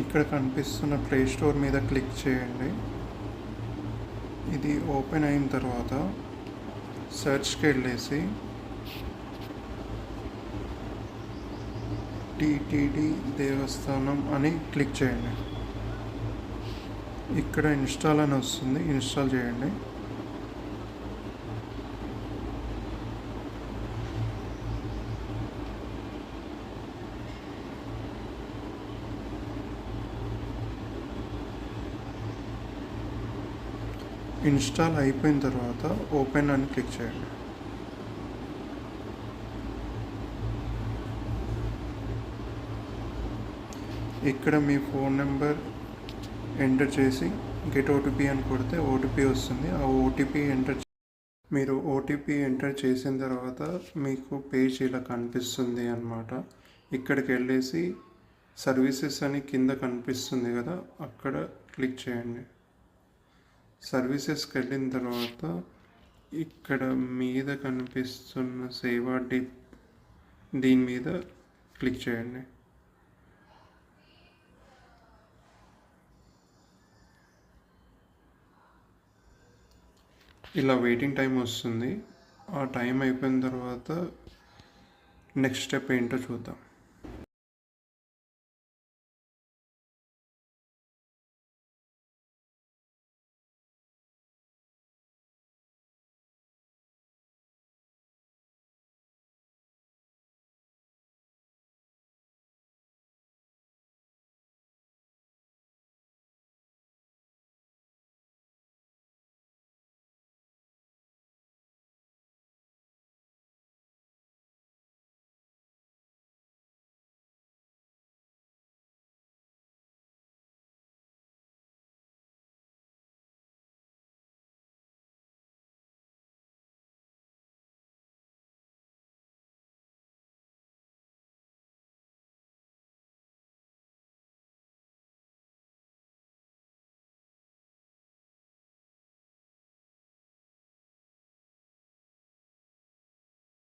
ఇక్కడ కనిపిస్తున్న play store మీద క్లిక్ చేయండి. ఇది ఓపెన్ అయిన తర్వాత సెర్చ్కి వెళ్ళేసి టిటిడి దేవస్థానం అని క్లిక్ చేయండి. ఇక్కడ ఇన్స్టాల్ అని వస్తుంది. ఇన్స్టాల్ చేయండి. ఇన్స్టాల్ అయిపోయిన తర్వాత ఓపెన్ అని క్లిక్ చేయండి. ఇక్కడ మీ ఫోన్ నెంబర్ ఎంటర్ చేసి గెట్ ఓటీపీ అని కొడితే ఓటీపీ వస్తుంది. ఆ ఓటీపీ ఎంటర్ మీరు ఓటీపీ ఎంటర్ చేసిన తర్వాత మీకు పేజ్ ఇలా కనిపిస్తుంది అన్నమాట. ఇక్కడికి వెళ్ళేసి సర్వీసెస్ అని కింద కనిపిస్తుంది కదా అక్కడ క్లిక్ చేయండి. సర్వీసెస్కి వెళ్ళిన తర్వాత ఇక్కడ మీద కనిపిస్తున్న సేవా డిప్ దీని మీద క్లిక్ చేయండి. ఇలా వెయిటింగ్ టైం వస్తుంది. ఆ టైం అయిపోయిన తర్వాత నెక్స్ట్ స్టెప్ ఏంటో చూద్దాం.